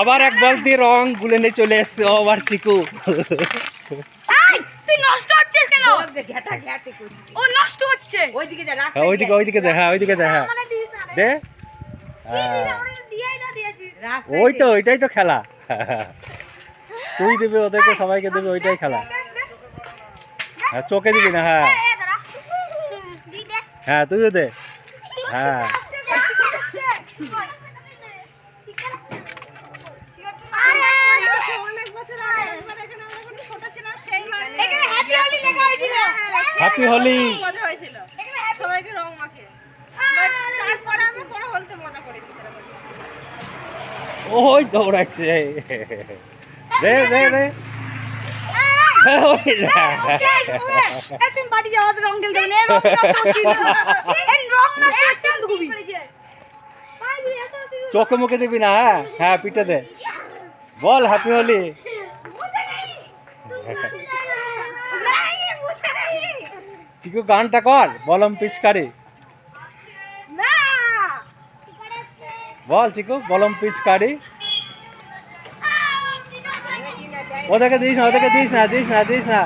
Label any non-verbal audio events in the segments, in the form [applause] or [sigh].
আবার এক বালতি রং গুলে নিয়ে চলে এসছে ও আবার চিকু। তুই নষ্ট হচ্ছিস কেন? ওই যে ঘেটা ঘেটে করছিস। ও নষ্ট হচ্ছে। ওইদিকে যা হ্যাঁ ওইদিকে ওইদিকে দেখা ওইদিকে দেখা দে। হ্যাঁ। ওই তো ওইটাই তো খেলা। তুই দিবি ওদেরকে সবাইকে দেবে ওইটাই খেলা। হ্যাঁ চোখে দিবি না হ্যাঁ। হ্যাঁ তুইও দে। হ্যাঁ এখানে হ্যাপি হোলি লেখা হয়েছিল হ্যাপি হোলি মজা হয়েছিল। সবাইকে রং মাখে তারপরে আমি কোনো হলতে মজা করেছি ওই দৌড়াচ্ছে। বাড়ি যাওয়া রং খেলতে রং [laughs] রং চোখে মুখে দিবি না হ্যাঁ? হ্যাঁ পিঠে দে। বল হ্যাপি হোলি [laughs] চিকু গানটা কর বলম পিচকারি। বল চিকু বলম পিচকারি। ওদেরকে দিস না ওদেরকে দিস না দিস না দিস না।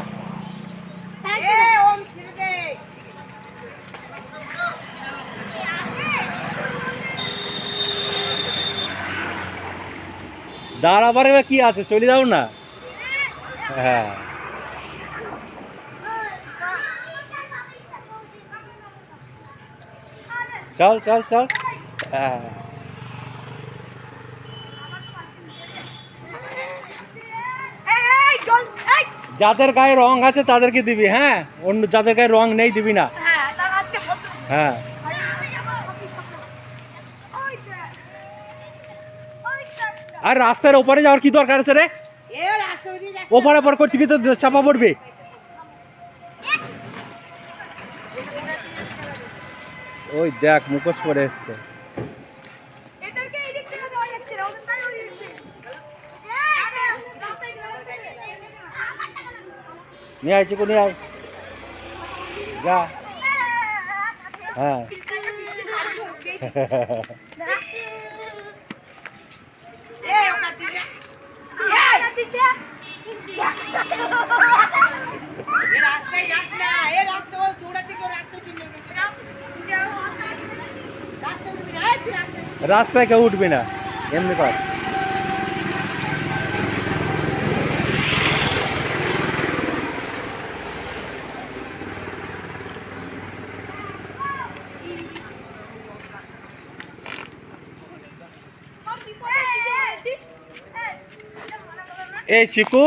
দাঁড়াবার এবার কি আছে চলে যাও না? হ্যাঁ। চল চল চল যাদের গায়ে রং আছে তাদেরকে দিবি হ্যাঁ? অন্য যাদের গায়ে রং নেই দিবি না। হ্যাঁ। আর রাস্তার ওপারে যাওয়ার কি দরকার আছে রে। ওপারে পর করতে গিয়ে তো চাপা পড়বে। ওই দেখ মুখোশ পরে এসছে। নিয়ে আয় চিকু নিয়ে আয়। যা। হ্যাঁ। [laughs] রাস্তায় কেউ উঠবি না এমনি কর এই চিকু